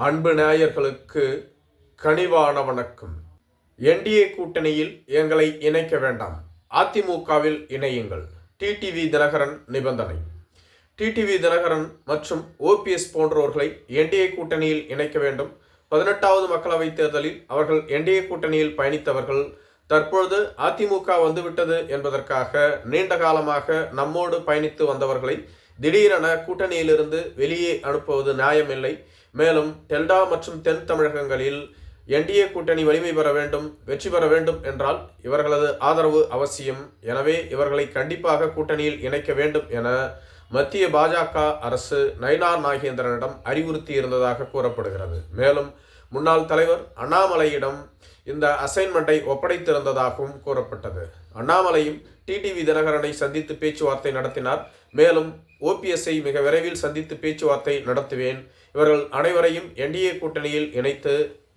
அன்பு நேயர்களுக்கு கனிவான வணக்கம். என்டிஏ கூட்டணியில் எங்களை இணைக்க வேண்டாம். அதிமுகவில் இணையுங்கள். டிடிவி தினகரன் நிபந்தனை. டிடிவி தினகரன் மற்றும் ஓபிஎஸ் போன்றவர்களை என்டிஏ கூட்டணியில் இணைக்க வேண்டும். பதினெட்டாவது மக்களவைத் தேர்தலில் அவர்கள் என்டிஏ கூட்டணியில் பயணித்தவர்கள். தற்பொழுது அதிமுக வந்துவிட்டது என்பதற்காக நீண்ட காலமாக நம்மோடு பயணித்து வந்தவர்களை திடீரென கூட்டணியிலிருந்து வெளியே அனுப்புவது நியாயமில்லை. மேலும் டெல்டா மற்றும் தென் தமிழகங்களில் என்டிஏ கூட்டணி வலிமை பெற வேண்டும் வெற்றி பெற வேண்டும் என்றால் இவர்களது ஆதரவு அவசியம். எனவே இவர்களை கண்டிப்பாக கூட்டணியில் இணைக்க வேண்டும் என மத்திய பாஜக அரசு நயினார் நாகேந்திரனிடம் அறிவுறுத்தி இருந்ததாக கூறப்படுகிறது. மேலும் முன்னாள் தலைவர் அண்ணாமலையிடம் இந்த அசைன்மெண்ட்டை ஒப்படைத்திருந்ததாகவும் கூறப்பட்டது. அண்ணாமலையும் டிடிவி தினகரனை சந்தித்து பேச்சுவார்த்தை நடத்தினார். மேலும் ஓபிஎஸ்ஐ மிக விரைவில் சந்தித்து பேச்சுவார்த்தை நடத்துவேன். இவர்கள் அனைவரையும் என்டிஏ கூட்டணியில் இணைத்து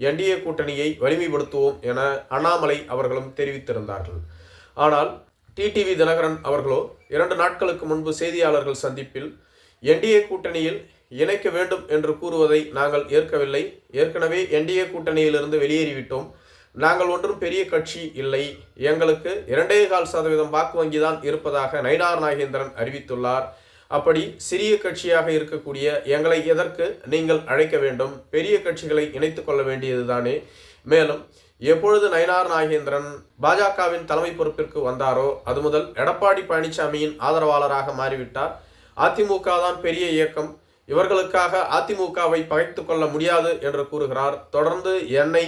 என்டிஏ கூட்டணியை வலிமைப்படுத்துவோம் என அண்ணாமலை அவர்களும் தெரிவித்திருந்தார்கள். ஆனால் டிடிவி தினகரன் அவர்களோ இரண்டு நாட்களுக்கு முன்பு செய்தியாளர்கள் சந்திப்பில் என்டிஏ கூட்டணியில் இணைக்க வேண்டும் என்று கூறுவதை நாங்கள் ஏற்கவில்லை. ஏற்கனவே என்டிஏ கூட்டணியிலிருந்து வெளியேறிவிட்டோம். நாங்கள் ஒன்றும் பெரிய கட்சி இல்லை. எங்களுக்கு இரண்டே கால் சதவீதம் வாக்கு வங்கி தான் இருப்பதாக நயினார் நாகேந்திரன் அறிவித்துள்ளார். அப்படி சிறிய கட்சியாக இருக்கக்கூடிய எங்களை எதற்கு நீங்கள் அழைக்க வேண்டும்? பெரிய கட்சிகளை இணைத்துக் கொள்ள வேண்டியதுதானே. மேலும் எப்பொழுது நயினார் நாகேந்திரன் பாஜகவின் தலைமை பொறுப்பிற்கு வந்தாரோ அது முதல் எடப்பாடி பழனிசாமியின் ஆதரவாளராக மாறிவிட்டார். அதிமுக தான் பெரிய இயக்கம். இவர்களுக்காக அதிமுகவை பகைத்து கொள்ள முடியாது என்று கூறுகிறார். தொடர்ந்து என்னை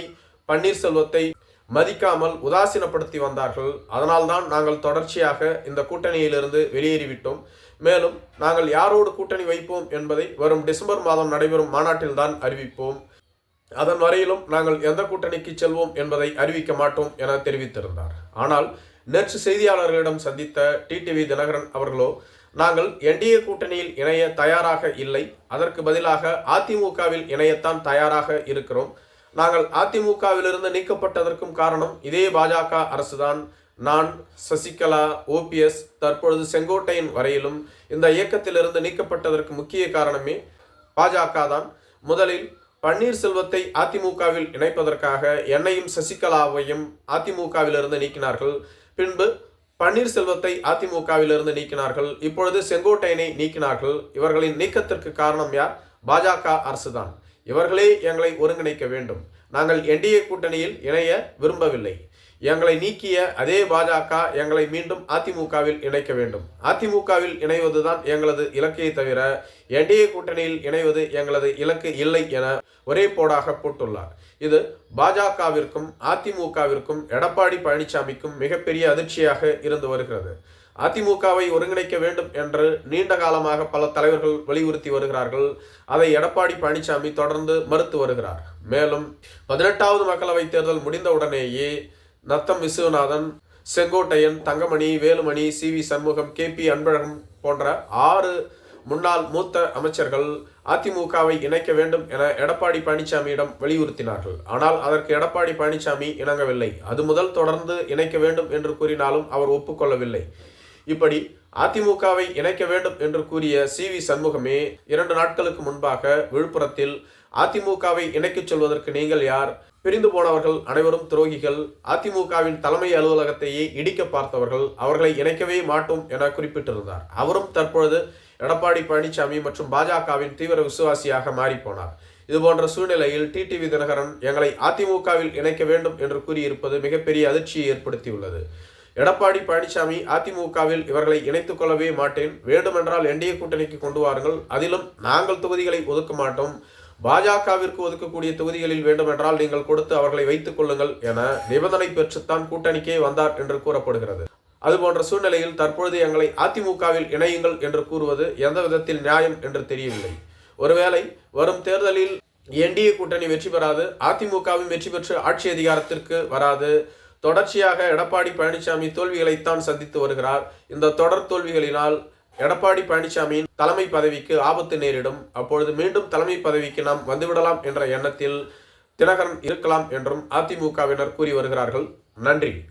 பன்னீர்செல்வத்தை மதிக்காமல் உதாசீனப்படுத்தி வந்தார்கள். அதனால்தான் நாங்கள் தொடர்ச்சியாக இந்த கூட்டணியிலிருந்து வெளியேறிவிட்டோம். மேலும் நாங்கள் யாரோடு கூட்டணி வைப்போம் என்பதை வரும் டிசம்பர் மாதம் நடைபெறும் மாநாட்டில்தான் அறிவிப்போம். அதன் வரையிலும் நாங்கள் எந்த கூட்டணிக்கு செல்வோம் என்பதை அறிவிக்க மாட்டோம் என தெரிவித்திருந்தார். ஆனால் நேற்று செய்தியாளர்களிடம் சந்தித்த டிடிவி தினகரன் அவர்களோ நாங்கள் என்டிஏ கூட்டணியில் இணைய தயாராக இல்லை. அதற்கு பதிலாக அதிமுகவில் இணையத்தான் தயாராக இருக்கிறோம். நாங்கள் அதிமுகவிலிருந்து நீக்கப்பட்டதற்கும் காரணம் இதே பாஜக அரசுதான். நான் சசிகலா ஓபிஎஸ் தற்பொழுது செங்கோட்டையின் வரையிலும் இந்த இயக்கத்திலிருந்து நீக்கப்பட்டதற்கு முக்கிய காரணமே பாஜக தான். முதலில் பன்னீர்செல்வத்தை அதிமுகவில் இணைப்பதற்காக என்னையும் சசிகலாவையும் அதிமுகவிலிருந்து நீக்கினார்கள். பின்பு பன்னீர்செல்வத்தை அதிமுகவிலிருந்து நீக்கினார்கள். இப்பொழுது செங்கோட்டையனை நீக்கினார்கள். இவர்களின் நீக்கத்திற்கு காரணம் யார்? பாஜக அரசுதான். இவர்களே எங்களை ஒருங்கிணைக்க வேண்டும். நாங்கள் என்டிஏ கூட்டணியில் இணைய விரும்பவில்லை. எங்களை நீக்கிய அதே பாஜக எங்களை மீண்டும் அதிமுகவில் இணைக்க வேண்டும். அதிமுகவில் இணைவதுதான் எங்களது இலக்கையை தவிர என்டிஏ கூட்டணியில் இணைவது எங்களது இலக்கு இல்லை என ஒரே போடாக போட்டுள்ளார். இது பாஜகவிற்கும் அதிமுகவிற்கும் எடப்பாடி பழனிசாமிக்கும் மிகப்பெரிய அதிர்ச்சியாக இருந்து வருகிறது. அதிமுகவை ஒருங்கிணைக்க வேண்டும் என்று நீண்ட காலமாக பல தலைவர்கள் வலியுறுத்தி வருகிறார்கள். அதை எடப்பாடி பழனிசாமி தொடர்ந்து மறுத்து வருகிறார். மேலும் பதினெட்டாவது மக்களவைத் தேர்தல் முடிந்தவுடனேயே Natham Viswanathan Sengottaiyan Thangamani Velumani C V Shanmugam K P Anbazhagam போன்ற ஆறு முன்னாள் மூத்த அமைச்சர்கள் அதிமுகவை இணைக்க வேண்டும் என எடப்பாடி பழனிசாமியிடம் வலியுறுத்தினார்கள். ஆனால் அதற்கு எடப்பாடி பழனிசாமி இணங்கவில்லை. அது முதல் தொடர்ந்து இணைக்க வேண்டும் என்று கூறினாலும் அவர் ஒப்புக்கொள்ளவில்லை. இப்படி அதிமுகவை இணைக்க வேண்டும் என்று கூறிய சி வி சண்முகமே இரண்டு நாட்களுக்கு முன்பாக விழுப்புரத்தில் அதிமுகவை இணைக்கச் சொல்வதற்கு நீங்கள் யார்? பிரிந்து போனவர்கள் அனைவரும் துரோகிகள். அதிமுகவின் தலைமை அலுவலகத்தையே இடிக்க பார்த்தவர்கள் அவர்களை இணைக்கவே மாட்டோம் என குறிப்பிட்டிருந்தார். அவரும் தற்பொழுது எடப்பாடி பழனிசாமி மற்றும் பாஜகவின் தீவிர விசுவாசியாக மாறிப்போனார். இது போன்ற சூழ்நிலையில் டிடிவி தினகரன் எங்களை அதிமுகவில் இணைக்க வேண்டும் என்று கூறியிருப்பது மிகப்பெரிய அதிர்ச்சியை ஏற்படுத்தியுள்ளது. எடப்பாடி பழனிசாமி அதிமுகவில் இவர்களை இணைத்துக் கொள்ளவே மாட்டேன். வேண்டுமென்றால் என்டிஏ கூட்டணிக்கு கொண்டு வாருங்கள். அதிலும் நாங்கள் தொகுதிகளை ஒதுக்க மாட்டோம். பாஜகவிற்கு ஒதுக்கக்கூடிய தொகுதிகளில் வேண்டுமென்றால் நீங்கள் கொடுத்து அவர்களை வைத்துக் கொள்ளுங்கள் என நிபந்தனை பெற்றுத்தான் கூட்டணிக்கே வந்தார் என்று கூறப்படுகிறது. அதுபோன்ற சூழ்நிலையில் தற்பொழுது எங்களை அதிமுகவில் இணையுங்கள் என்று கூறுவது எந்த விதத்தில் நியாயம் என்று தெரியவில்லை. ஒருவேளை வரும் தேர்தலில் என்டிஏ கூட்டணி வெற்றி பெறாது அதிமுகவும் வெற்றி பெற்று ஆட்சி அதிகாரத்திற்கு வராது தொடர்ச்சியாக எடப்பாடி பழனிசாமி தோல்விகளைத்தான் சந்தித்து வருகிறார். இந்த தொடர் தோல்விகளினால் எடப்பாடி பழனிசாமியின் தலைமை பதவிக்கு ஆபத்து நேரிடும். அப்பொழுது மீண்டும் தலைமை பதவிக்கு நாம் வந்துவிடலாம் என்ற எண்ணத்தில் தினகரன் இருக்கலாம் என்றும் அதிமுகவினர் கூறி வருகிறார்கள். நன்றி.